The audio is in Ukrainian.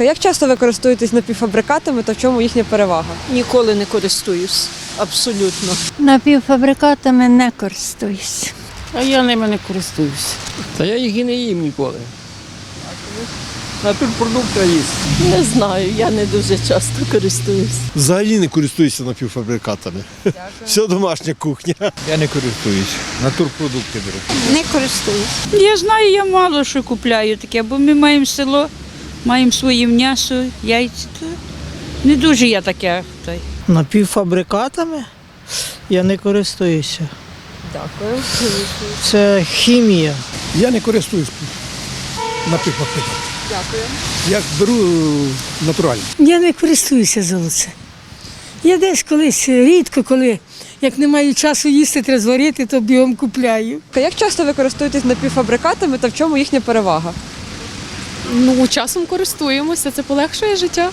Як часто ви користуєтесь напівфабрикатами та в чому їхня перевага? Ніколи не користуюсь. Абсолютно. Напівфабрикатами не користуюсь. А я ними не користуюсь. Та я їх і не їм ніколи. Натурпродукти їсть. Не знаю, я не дуже часто користуюсь. Взагалі не користуюся напівфабрикатами. Все домашня кухня. Я не користуюсь. Натурпродукти беру. Не користуюсь. Я знаю, я мало що купляю таке, бо ми маємо село, маємо своє м'ясо, яйця. То не дуже я таке. Напівфабрикатами я не користуюся. Дякую. Це хімія. Я не користуюсь напівфабрикатами. Дякую. Я беру натуральні. Я не користуюся золоце. Я десь колись рідко, коли як не маю часу їсти, треба зварити, то бігом купляю. Як часто ви користуєтесь напівфабрикатами та в чому їхня перевага? Ну, часом користуємося, це полегшує життя.